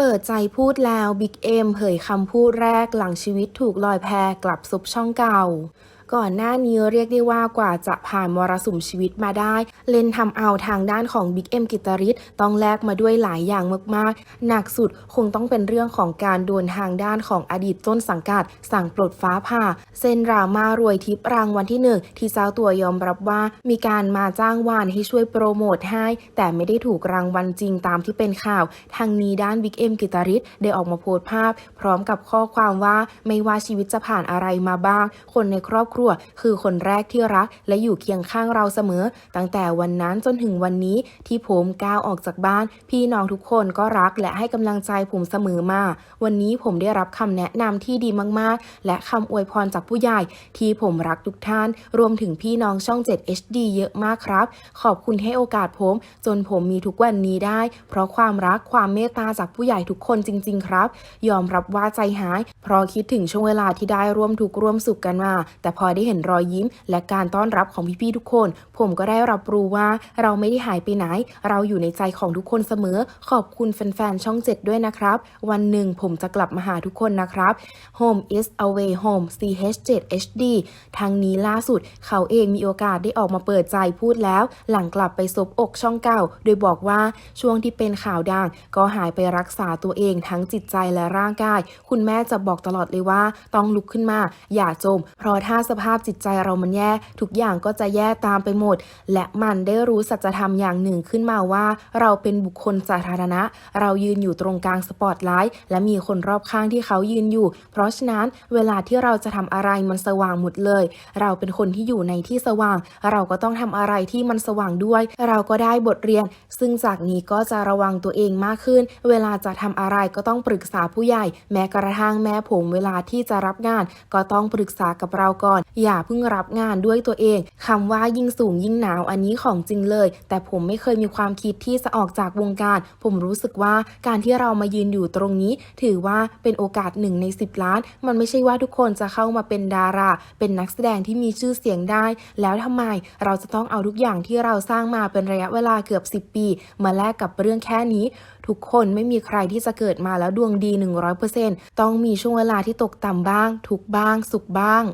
เปิดใจพูดแล้วบิ๊กเอ็มเผยคำพูดแรกหลังชีวิตถูกลอยแพกลับซุบช่องเก่า ก่อนหน้านี้เรียกได้ว่ากว่าจะผ่านมรสุมชีวิตมาได้ เล่นทำเอาทางด้านของบิ๊กเอ็มกิตาริศต้องแลกมาด้วยหลายอย่างมากๆ หนักสุดคงต้องเป็นเรื่องของการโดนทางด้านของอดีตต้นสังกัด สั่งปลดฟ้าผ่า เส้นราม่ารวยทิพย์รางวัลที่หนึ่งที่เจ้าตัวยอมรับว่ามีการมาจ้างวานให้ช่วยโปรโมทให้ แต่ไม่ได้ถูกรางวัลจริงตามที่เป็นข่าว ทางนี้ด้านบิ๊กเอ็มกิตาริศได้ออกมาโพสต์ภาพ พร้อมกับข้อความว่าไม่ว่าชีวิตจะผ่านอะไรมาบ้าง คนในครอบครัวคือคนแรกที่รัก และอยู่เคียงข้างเราเสมอ ตั้งแต่วันนั้นจนถึงวันนี้ที่ผมก้าวออกจากบ้าน พี่น้องทุกคนก็รักและให้กำลังใจผมเสมอมา วันนี้ผมได้รับคำแนะนำที่ดีมากๆ และคำอวยพรจากผู้ใหญ่ ที่ผมรักทุกท่าน รวมถึงพี่น้องช่อง 7 HD เยอะมากครับ ขอบคุณให้โอกาสผม จนผมมีทุกวันนี้ได้ เพราะความรักความเมตตาจากผู้ใหญ่ทุกคนจริง ๆ ครับ ยอมรับว่าใจหาย เพราะคิดถึงช่วงเวลาที่ได้ร่วมทุกข์ร่วมสุขกันมา แต่พอได้เห็นรอยยิ้ม และการต้อนรับของพี่ๆทุกคน ผมก็ได้รับรู้ว่าเราไม่ได้หายไปไหน เราอยู่ในใจของทุกคนเสมอ ขอบคุณแฟนๆช่อง7ด้วยนะครับ วันหนึ่งผมจะกลับมาหาทุกคนนะครับ Home is away home CH7 HD ทางนี้ล่าสุด เขาเองมีโอกาสได้ออกมาเปิดใจพูดแล้ว หลังกลับไปซบอกช่องเก่า โดยบอกว่าช่วงที่เป็นข่าวดังก็หายไปรักษาตัวเองทั้งจิตใจและร่างกาย คุณแม่จะบอกตลอดเลยว่าต้องลุกขึ้นมา อย่าจม เพราะถ้าสภาพจิตใจเรามันแย่ ทุกอย่างก็จะแย่ตามไปหมด และมันได้รู้สัจธรรมอย่างหนึ่งขึ้นมาว่า เราเป็นบุคคลสาธารณะ เรายืนอยู่ตรงกลางสปอตไลท์และมีคนรอบข้างที่เขายืนอยู่ เพราะฉะนั้นเวลาที่เราจะทำอะไรมันสว่างหมดเลย เราเป็นคนที่อยู่ในที่สว่าง เราก็ต้องทำอะไรที่มันสว่างด้วย เราก็ได้บทเรียน ซึ่งจากนี้ก็จะระวังตัวเองมากขึ้น เวลาจะทำอะไรก็ต้องปรึกษาผู้ใหญ่ แม้กระทั่งแม่ผมเวลาที่จะรับงาน ก็ต้องปรึกษากับเราก่อนอย่าเพิ่งรับงานด้วยตัวเองคำว่ายิ่งสูงยิ่งหนาวอันนี้ของจริงเลย แต่ผมไม่เคยมีความคิดที่จะออกจากวงการ ผมรู้สึกว่าการที่เรามายืนอยู่ตรงนี้ ถือว่าเป็นโอกาสหนึ่งใน 10 ล้าน มันไม่ใช่ว่าทุกคนจะเข้ามาเป็นดารา เป็นนักแสดงที่มีชื่อเสียงได้ แล้วทำไมเราจะต้องเอาทุกอย่างที่เราสร้างมาเป็นระยะเวลาเกือบ 10 ปี มาแลกกับเรื่องแค่นี้ ทุกคนไม่มีใครที่จะเกิดมาแล้วดวงดี 100%ต้องมีช่วงเวลาที่ตกต่ำบ้าง ทุกบ้าง สุขบ้าง